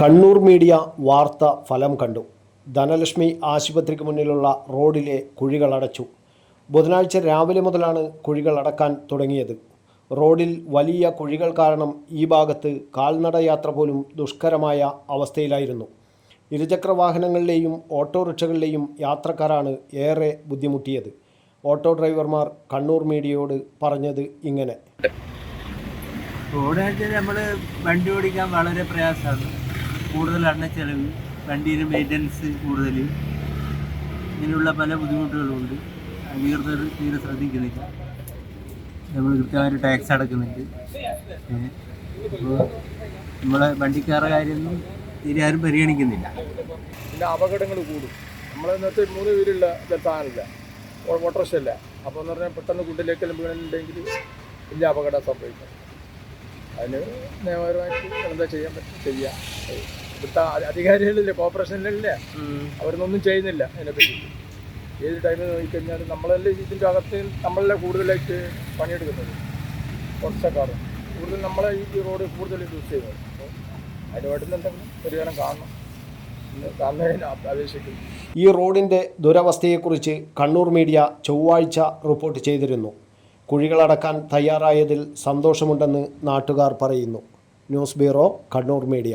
Kannur media വാർത്ത ഫലം കണ്ടു. ധനലക്ഷ്മി ആശുപത്രിക്ക് മുന്നിലുള്ള റോഡിലെ കുഴികൾ അടച്ചു. ബുധനാഴ്ച രാവിലെ മുതലാണ് കുഴികൾ അടക്കാൻ തുടങ്ങിയത്. റോഡിൽ വലിയ കുഴികൾ കാരണം ഈ ഭാഗത്ത് കാൽനടയാത്ര പോലും ദുഷ്കരമായ അവസ്ഥയിലായിരുന്നു. ഇരുചക്ര വാഹനങ്ങളിലെയും ഓട്ടോറിക്ഷകളിലെയും യാത്രക്കാരാണ് ഏറെ ബുദ്ധിമുട്ടിയത്. ഓട്ടോ ഡ്രൈവർമാർ കണ്ണൂർ മീഡിയയോട് പറഞ്ഞത് ഇങ്ങനെ. റോഡ് നമ്മൾ വണ്ടി ഓടിക്കാൻ വളരെ പ്രയാസമാണ്. കൂടുതൽ ചിലവ് വണ്ടിയുടെ മെയിന്റനൻസ് കൂടുതൽ ഇങ്ങനെയുള്ള പല ബുദ്ധിമുട്ടുകളുണ്ട്. അധികൃതർ തീരെ ശ്രദ്ധിക്കുന്നില്ല. നമ്മൾ കൃത്യമായിട്ട് ടാക്സ് അടക്കുന്നുണ്ട്. അപ്പോൾ നമ്മളെ വണ്ടിക്കാരുടെ കാര്യമൊന്നും തീരെ ആരും പരിഗണിക്കുന്നില്ല. പിന്നെ അപകടങ്ങൾ കൂടും. നമ്മൾ ഇന്നത്തെ മൂന്ന് പേരുള്ള സാധനമില്ല. ഓട്ടോറിക്ഷ അപ്പോൾ എന്ന് പറഞ്ഞാൽ പെട്ടെന്ന് കുട്ടിലേക്കെല്ലാം വീണിട്ടുണ്ടെങ്കിൽ വലിയ അപകടം സംഭവിക്കും. അതിന് നിയമപരമായിട്ട് എന്താ ചെയ്യാൻ പറ്റും? ചെയ്യാം. ഇവിടുത്തെ അധികാരികളില്ലേ കോർപ്പറേഷനിലല്ലേ. അവരൊന്നും ചെയ്യുന്നില്ല അതിനെപ്പറ്റി. ഏത് ടൈമിൽ നോക്കിക്കഴിഞ്ഞാൽ നമ്മളല്ലേ ഇതിന്റെ അകത്ത് നമ്മളല്ലേ കൂടുതലായിട്ട് പണിയെടുക്കുന്നത്? കുറച്ചക്കാറ് കൂടുതൽ നമ്മളെ ഈ റോഡ് കൂടുതൽ യൂസ് ചെയ്യുന്നത്. അപ്പോൾ അതിന് വേണ്ടുന്ന എന്തെങ്കിലും പരിഹാരം കാണണം. ഈ റോഡിന്റെ ദുരവസ്ഥയെക്കുറിച്ച് കണ്ണൂർ മീഡിയ ചൊവ്വാഴ്ച റിപ്പോർട്ട് ചെയ്തിരുന്നു. കുഴികളടക്കാൻ തയ്യാറായതിൽ സന്തോഷമുണ്ടെന്ന് നാട്ടുകാർ പറയുന്നു. News bureau Kannur media.